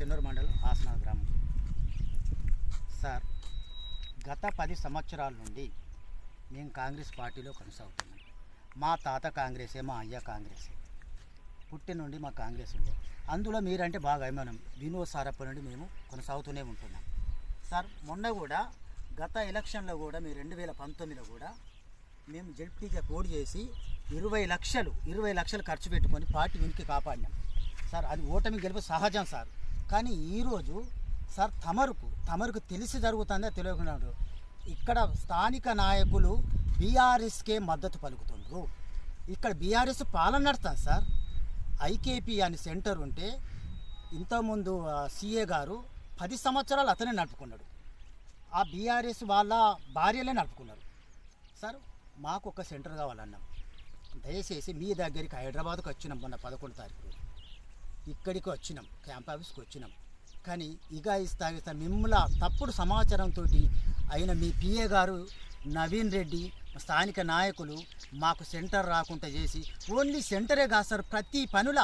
చెన్నూరు మండలం ఆసన గ్రామం. సార్ గత పది సంవత్సరాల నుండి మేము కాంగ్రెస్ పార్టీలో కొనసాగుతున్నాం. మా తాత కాంగ్రెసే మా అయ్య కాంగ్రెసే. పుట్టి నుండి మా కాంగ్రెస్ ఉండే. అందులో మీరంటే బాగా అభిమానం. వినోద్ సారప్ప నుండి మేము కొనసాగుతూనే ఉంటున్నాం. సార్ మొన్న కూడా గత ఎలక్షన్లో కూడా మీ రెండు వేల పంతొమ్మిదిలో కూడా మేము జడ్పీగా కోడ్ చేసి ఇరవై లక్షలు ఇరవై లక్షలు ఖర్చు పెట్టుకొని పార్టీ ఉనికి కాపాడినాం. సార్ అది ఓటమి గెలుపు సహజం సార్. కానీ ఈరోజు సార్ తమరుకు తమరుకు తెలిసి జరుగుతుందా తెలియకుండా ఇక్కడ స్థానిక నాయకులు బీఆర్ఎస్కే మద్దతు పలుకుతుండ్రు. ఇక్కడ బీఆర్ఎస్ పాలన నడుస్తుంది సార్. ఐకేపీ అని సెంటర్ ఉంటే ఇంతకుముందు సీఏ గారు పది సంవత్సరాలు అతనే నడుపుకున్నాడు. ఆ బీఆర్ఎస్ వాళ్ళ భార్యలే నడుపుకున్నారు. సార్ మాకు ఒక సెంటర్ కావాలన్నాం. దయచేసి మీ దగ్గరికి హైదరాబాద్కి వచ్చినాం మొన్న పదకొండు తారీఖు. ఇక్కడికి వచ్చినాం క్యాంప్ ఆఫీస్కి వచ్చినాం. కానీ ఇక ఇస్తా ఇస్తా మిమ్మల్ని తప్పుడు సమాచారంతో అయిన మీ పిఏ గారు నవీన్ రెడ్డి స్థానిక నాయకులు మాకు సెంటర్ రాకుండా చేసి ఓన్లీ సెంటరే కాదు సార్ ప్రతి పనుల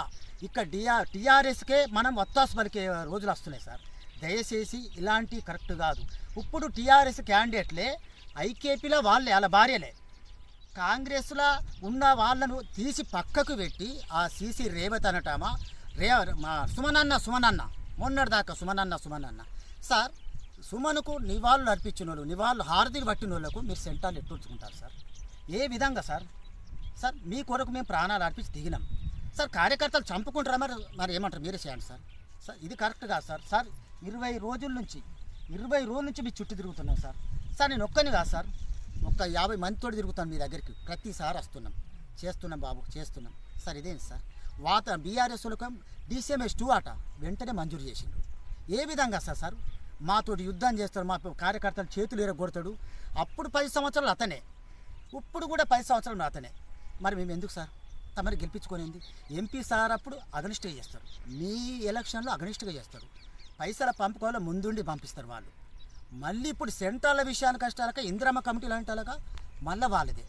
ఇక్కడ డిఆర్ టీఆర్ఎస్కే మనం వత్తాసు పలికే రోజులు వస్తున్నాయి సార్. దయచేసి ఇలాంటి కరెక్ట్ కాదు. ఇప్పుడు టీఆర్ఎస్ క్యాండిడేట్లే ఐకేపీలో వాళ్ళే వాళ్ళ భార్యలే. కాంగ్రెస్లో ఉన్న వాళ్ళను తీసి పక్కకు పెట్టి ఆ సీసీ రేవత్ అనటామా రే మా సుమనన్న సుమనన్న మొన్నటిదాకా సుమనన్న సుమనన్న. సార్ సుమన్కు నివాళులు అర్పించిన వాళ్ళు నివాళులు హారతిని పట్టిన వాళ్ళకు మీరు సెంటాలు ఎట్టుంచుకుంటారు సార్? ఏ విధంగా సార్? సార్ మీ కొరకు మేము ప్రాణాలు అర్పించి దిగినాం. సార్ కార్యకర్తలు చంపుకుంటారా మరి? మరి ఏమంటారు? మీరే చేయండి సార్. సార్ ఇది కరెక్ట్ కాదు సార్. సార్ ఇరవై రోజుల నుంచి ఇరవై రోజుల నుంచి మీ చుట్టూ తిరుగుతున్నాం సార్. సార్ నేను ఒక్కని కాదు సార్. ఒక్క యాభై మందితో తిరుగుతాను మీ దగ్గరికి. ప్రతిసారి వస్తున్నాం. చేస్తున్నాం బాబు చేస్తున్నాం. సార్ ఇదేంటి సార్? వాత బీఆర్ఎస్ డిసిఎంఎస్ టూ ఆట వెంటనే మంజూరు చేసిండు. ఏ విధంగా సార్ సార్? మాతోటి యుద్ధం చేస్తాడు మా కార్యకర్తలు చేతులు ఎరగొడతాడు. అప్పుడు పది సంవత్సరాలు అతనే. ఇప్పుడు కూడా పది సంవత్సరాలు అతనే. మరి మేము ఎందుకు సార్? తమరు గెలిపించుకునేది. ఎంపీ సార్ అప్పుడు అగనిస్ట్గా చేస్తారు. మీ ఎలక్షన్లో అగనిస్ట్గా చేస్తారు. పైసల పంపుకోవాలో ముందుండి పంపిస్తారు వాళ్ళు. మళ్ళీ ఇప్పుడు సెంట్రల్ విషయానికి కష్టాలక ఇందిరమ్మ కమిటీ లాంటి వాళ్ళగా మళ్ళీ వాళ్ళదే.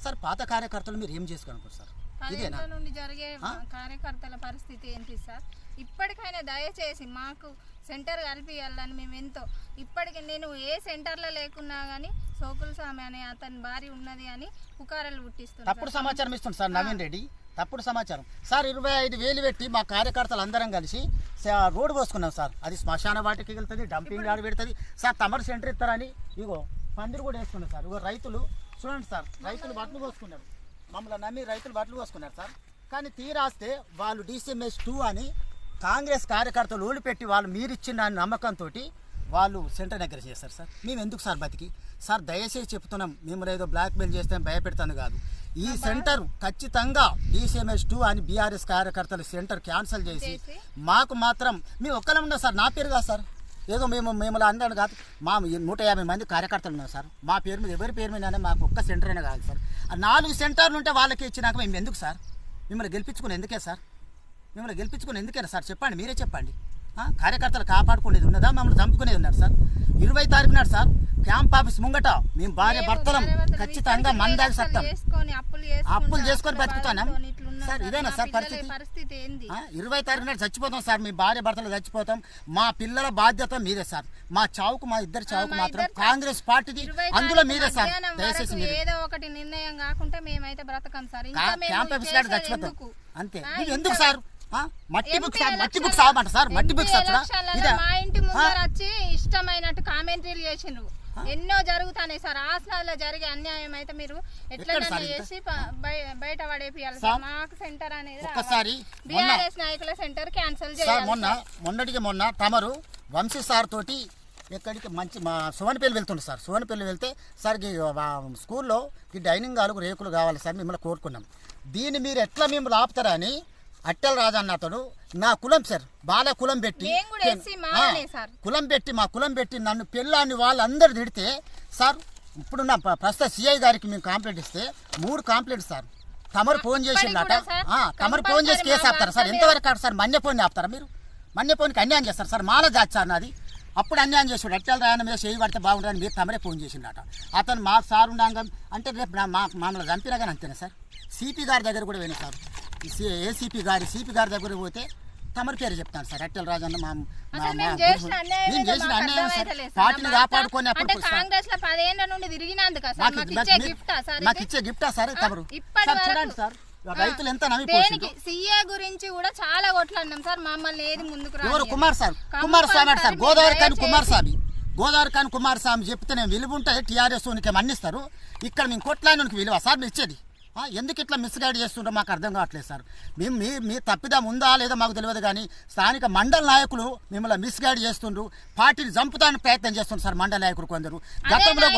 సార్ పాత కార్యకర్తలు మీరు ఏం చేసుకోనుకోరు సార్? ఇదేనా? నుండి జరిగే? కార్యకర్తల పరిస్థితి ఏంటి సార్? ఇప్పటికైనా దయచేసి మాకు సెంటర్ కలిపియాలని మేము ఎంతో. ఇప్పటికి నేను ఏ సెంటర్లో లేకున్నా కానీ సోకుల స్వామి అనే అతని భార్య ఉన్నది అని పుకారాలు పుట్టిస్తున్నాను తప్పుడు సమాచారం ఇస్తుంది సార్ నవీన్ రెడ్డి. తప్పుడు సమాచారం. సార్ ఇరవై ఐదు వేలు పెట్టి మా కార్యకర్తలు అందరం కలిసి రోడ్డు పోసుకున్నాం సార్. అది శ్మశాన వాటికి వెళ్తుంది డంపింగ్ యార్డ్ పెడుతుంది. సార్ తమరు సెంటర్ ఇస్తారని ఇగో పందిరి కూడా వేసుకున్నారు సార్. ఇగో రైతులు చూడండి సార్ రైతులు బట్టలు పోసుకున్నారు. మమ్మల్ని నమ్మి రైతులు బట్టలు పోసుకున్నారు సార్. కానీ తీరాస్తే వాళ్ళు డీసీఎంఎస్ టూ అని కాంగ్రెస్ కార్యకర్తలు ఊడిపెట్టి వాళ్ళు మీరిచ్చిన నమ్మకంతో వాళ్ళు సెంటర్ దగ్గర చేస్తారు సార్. మేము ఎందుకు సార్ బతికి? సార్ దయచేసి చెప్తున్నాం మేము ఏదో బ్లాక్ మెయిల్ చేస్తే భయపెడతాను కాదు. ఈ సెంటర్ ఖచ్చితంగా డీసీఎంఎస్ టూ అని బీఆర్ఎస్ కార్యకర్తలు సెంటర్ క్యాన్సిల్ చేసి? మాకు మాత్రం మీ ఒక్కరే ఉన్నా సార్ నా పేరు కాదు సార్. ఏదో మేము మేము అందరం కాదు మా నూట యాభై మంది కార్యకర్తలు ఉన్నారు సార్. మా పేరు మీద ఎవరి పేరు మీద మాకు ఒక్క సెంటర్ అయినా కాదు సార్. ఆ నాలుగు సెంటర్లు ఉంటే వాళ్ళకి ఇచ్చినాక మేము ఎందుకు సార్? మిమ్మల్ని గెలిపించుకుని ఎందుకే సార్? మిమ్మల్ని గెలిపించుకుని ఎందుకైనా సార్? చెప్పండి మీరే చెప్పండి. కార్యకర్తలు కాపాడుకునేది ఉన్నదా? మమ్మల్ని చంపుకునేది ఉన్నారు సార్. ఇరవై తారీఖు నాడు సార్ క్యాంప్ ఆఫీస్ ముంగట మేము భార్య భర్తలం ఖచ్చితంగా మందాకి సత్తం. అప్పులు చేసుకొని బతుకుతానా? సార్. ఇదేనా సార్ పరిస్థితి? ఇరవై తారీఖు నాడు చచ్చిపోతాం సార్. మీ భార్య భర్తలు చచ్చిపోతాం. మా పిల్లల బాధ్యత మీదే సార్. మా చావుకు మా ఇద్దరు చావుకు మాత్రం కాంగ్రెస్ పార్టీది అందులో మీదే సార్. దయచేసి మీరే. ఏదో ఒకటి నిర్ణయం కాకుంటే మేమైతే బ్రతకం సార్. క్యాంప్ ఆఫీస్ కాడ చచ్చిపోతాం? అంతే. మీరు ఎందుకు సార్? మట్టి బుక్ సార్ మట్టి బుక్ సార్. మట్టి బుక్ సార్ ఎలక్షన్లలో ఇదే మా ఇంటి ముందర వచ్చి ఇష్టమైనట్టు కామెంటరీలు చేసిండ్రు. ఎన్నో జరుగుతాయి సార్. ఆసనాల్లో జరిగే అన్యాయం అయితే మీరు ఎట్లా? చేసి బయట పడేపియాలి సార్, మాకు సెంటర్ అనేది ఒక్కసారి బీఆర్ఎస్ నాయకుల సెంటర్ క్యాన్సిల్ చేయాలి మొన్న మొన్నటికి మొన్న తమరు వంశీ సార్ తోటి ఎక్కడికి మంచి మా సువనపల్లి వెళ్తుండే సార్. సువనపల్లి వెళ్తే సార్ స్కూల్లో ఈ డైనింగ్ హాల్కు రేకులు కావాలి సార్ మిమ్మల్ని కోరుకున్నాం. దీన్ని మీరు ఎట్లా మిమ్మల్ని ఆపుతారని అట్టెల రాజన్న అతడు. నా కులం సార్. బాల కులం పెట్టి. కులం పెట్టి మా కులం పెట్టి నన్ను పెళ్ళాన్ని వాళ్ళందరూ తిడితే సార్ ఇప్పుడున్న ప్ర- ప్రస్తుత సిఐ గారికి మేము కంప్లైంట్ ఇస్తే మూడు కంప్లైంట్స్ సార్. తమరు ఫోన్ ఆ, తమరు ఫోన్ చేసి కేసు ఆపుతారా సార్? ఎంతవరకు ఆడు సార్? మన్యపోని ఆపుతారా మీరు? మన్యపోనికి అన్యాయం చేస్తారు సార్. మాల జాతి సార్ నాది. అప్పుడు అన్యాయం చేసాడు ఎట్టాల రాయన మీద చేయి పడితే బాగుంటుందని మీరు తమరే ఫోన్ చేసిండట అతను మా సార్ ఉండంగా. అంటే రేపు నా- మా మమ్మల్ని చంపినా కానీ అంతేనా సార్? సిపి గారి దగ్గర కూడా పోయినా సార్. ఏసీపీ గారి సిపి గారి దగ్గర పోతే తమరి పేరు చెప్తాను సార్. అట్టెల రాజన్న మా మేము. చేసిన అన్యాయం సార్. పార్టీని కాపాడుకొని అంటే అప్పుడు సార్ కాంగ్రెస్లో పదేళ్ళ నుండి తిరిగినందుక సార్. మాకు- ఇచ్చే గిఫ్టా సార్ మాకు ఇది? ఇచ్చే గిఫ్టా సార్ తమరు. ఇప్పటి చూడండి సార్. రైతులు ఎంత దేనికి? సీఏ గురించి కూడా చాలా కొట్లాడినాం సార్. మమ్మల్ని ఏది ముందుకు ఎవరు. కుమార్ సార్. కుమార్ స్వామి సార్. గోదావరి కానీ కుమార్ స్వామి గోదావరి కానీ కుమార్ స్వామి చెప్తే నేను విలువ ఉంటే టీఆర్ఎస్ ఉనికి మన్నిస్తారు ఇక్కడ మేము కొట్లానికి విలువ. సార్ మీరు ఇచ్చేది. ఎందుకు ఇట్లా మిస్గైడ్ చేస్తుంటారో మాకు అర్థం కావట్లేదు సార్. మేము మీ మీ తప్పిదం ఉందా లేదా మాకు తెలియదు కానీ స్థానిక మండల నాయకులు మిమ్మల్ని మిస్గైడ్ చేస్తుండ్రు. పార్టీని చంపుతానికి ప్రయత్నం చేస్తుండ్రు సార్ మండల నాయకులు కొందరు. గతంలో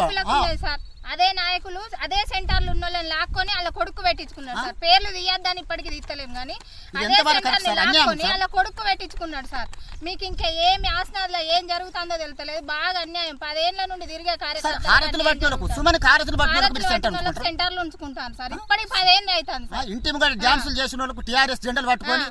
అదే నాయకులు అదే సెంటర్లు ఉన్న వాళ్ళని లాక్కొని వాళ్ళ కొడుకు పెట్టించుకున్నారు సార్. పేర్లు తీయద్దని ఇప్పటికి తీస్తలేం కానీ అదే సెంటర్ని లాక్కొని. వాళ్ళ కొడుకు పెట్టించుకున్నాడు సార్. మీకు ఇంకా ఏమి ఆసనాల్లో ఏం జరుగుతుందో తెలుస్తలేదు. బాగా అన్యాయం. పదేళ్ళ నుండి తిరిగే అనుకుంటారు? సెంటర్లు ఉంచుకుంటాను సార్. ఇప్పటికి పదేళ్ళు అవుతుంది ఆ, సార్ ఇంటి డ్యాన్సులు చేసిన వాళ్ళకు టీఆర్ఎస్ జెండాలు పట్టుకొని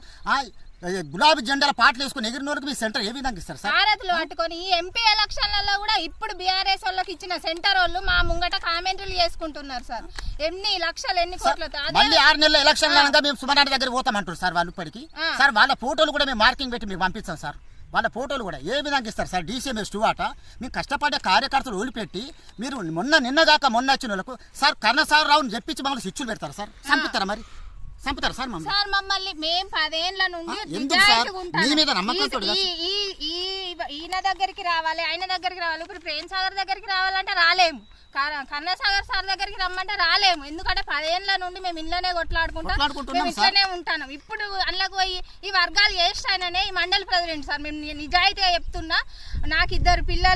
గులాబీ జెండాల పాటలు వేసుకొని ఎగిరిన వాళ్ళకి మీ సెంటర్ ఏ విధంగా ఇస్తారు సార్? భారత్లు పట్టుకొని ఈ ఎంపీ ఎలక్షన్లలో కూడా ఇప్పుడు బీఆర్ఎస్ వాళ్ళకి ఇచ్చిన సెంటర్ వాళ్ళు మా ముంగట కామెంట్లు చేసుకుంటున్నారు సార్. ఎన్ని లక్షలు ఎన్ని కోట్లతో? అదే మళ్ళీ ఆరు నెలల ఎలక్షన్ అనగా మేము సుమనాథ్ దగ్గర పోతామంటారు సార్ వాళ్ళు ఇప్పటికి. సార్ వాళ్ళ ఫోటోలు కూడా మేము మార్కింగ్ పెట్టి మీకు పంపిస్తాం సార్. వాళ్ళ ఫోటోలు కూడా ఏ విధంగా ఇస్తారు సార్? డీసీఎంఎస్ టూ ఆట కష్టపడే కార్యకర్తలు వదిలిపెట్టి మీరు మొన్న నిన్న దాకా మొన్న వచ్చిన వాళ్ళకు సార్ కర్ణసార్ రావుని చెప్పించి మమ్మల్ని స్విచ్లు పెడతారు సార్? చంపుతారా మరి? చంపుతారా సార్ మమ్మల్ని. సార్ మమ్మల్ని మేం పదేళ్ళ నుండి ఎందుకు నిజాయితీగా సార్? ఉంటాను. నమ్మకంతో ఈ- ఈ- ఈ- ఈ- ఈయన దగ్గరికి రావాలి ఆయన దగ్గరికి రావాలి. ఇప్పుడు ప్రేమ్ సాగర్ దగ్గరికి రావాలంటే రాలేము. కార- కన్నసాగర్ సార్ దగ్గరికి రమ్మంటే రాలేము. ఎందుకంటే పదేళ్ళ నుండి మేము ఇళ్ళనే కొట్లాడుకుంటాం. కొట్లాడుకుంటున్నాం మేము సార్. ఇట్లనే ఉంటాను. ఇప్పుడు అందులోకి పోయి ఈ వర్గాలు చేస్తాననే ఈ మండలి ప్రెసిడెంట్ సార్. మేము ని- నిజాయితీగా చెప్తున్నా. నాకు ఇద్దరు పిల్లలు